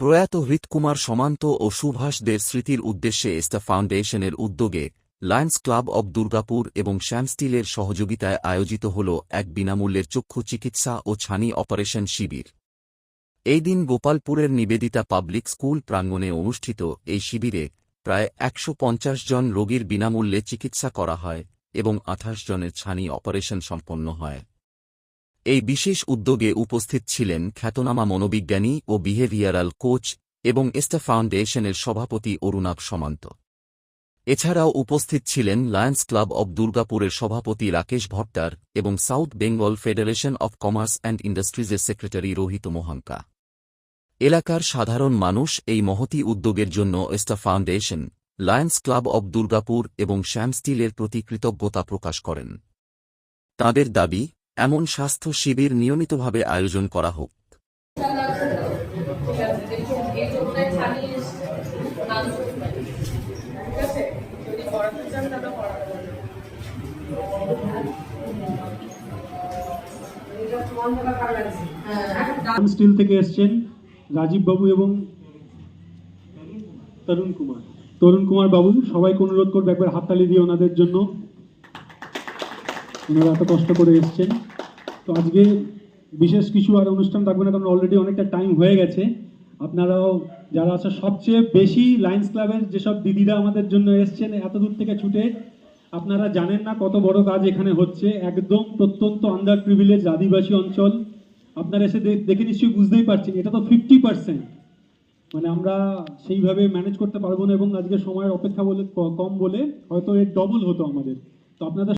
প্রয়াত হৃৎকুমার সমান্ত ও সুভাষ দের স্মৃতির উদ্দেশ্যে এস্তা ফাউন্ডেশনের উদ্যোগে লায়ন্স ক্লাব অব দুর্গাপুর এবং শ্যাম স্টিলের সহযোগিতায় আয়োজিত হল এক বিনামূল্যের চক্ষু চিকিৎসা ও ছানি অপারেশন শিবির। এই দিন গোপালপুরের নিবেদিতা পাবলিক স্কুল প্রাঙ্গণে অনুষ্ঠিত এই শিবিরে প্রায় একশো পঞ্চাশ জন রোগীর বিনামূল্যে চিকিৎসা করা হয় এবং আঠাশ জনের ছানি অপারেশন সম্পন্ন হয়। এই বিশেষ উদ্যোগে উপস্থিত ছিলেন খ্যাতনামা মনোবিজ্ঞানী ও বিহেভিয়ারাল কোচ এবং এস্টা ফাউন্ডেশনের সভাপতি অরুণাভ সমান্ত। এছাড়াও উপস্থিত ছিলেন লায়ন্স ক্লাব অব দুর্গাপুরের সভাপতি রাকেশ ভট্টার এবং south Bengal federation of commerce and ইন্ডাস্ট্রিজের secretary Rohit Mohanka. এলাকার সাধারণ মানুষ এই মহতি উদ্যোগের জন্য এস্টা foundation lions club of Durgapur এবং শ্যাম স্টিলের প্রতি কৃতজ্ঞতা প্রকাশ করেন। তাঁদের দাবি এমন স্বাস্থ্য শিবির নিয়মিতভাবে আয়োজন করা হোক। স্টিল থেকে এসছেন রাজীব বাবু এবং তরুণ কুমার। তরুণ কুমার বাবু, সবাইকে অনুরোধ করব একবার হাততালি দিয়ে ওনাদের জন্য। ওনারা এত কষ্ট করে এসছেন। তো আজকে বিশেষ কিছু আর অনুষ্ঠান থাকবে না, কারণ অলরেডি অনেকটা টাইম হয়ে গেছে। আপনারাও যারা আছে সবচেয়ে বেশি লায়ন্স ক্লাবের যেসব দিদিরা আমাদের জন্য এসছেন, এত দূর থেকে ছুটে, আপনারা জানেন না কত বড় কাজ এখানে হচ্ছে। একদম প্রত্যন্ত আন্ডার প্রিভিলেজ আদিবাসী অঞ্চল। আপনারা এসে দেখে নিশ্চয়ই বুঝতেই পারছেন, এটা তো ফিফটি পার্সেন্ট মানে আমরা সেইভাবে ম্যানেজ করতে পারব না এবং আজকে সময়ের অপেক্ষা বলে কম বলে হয়তো এর ডবল হতো আমাদের। তো আপনাদের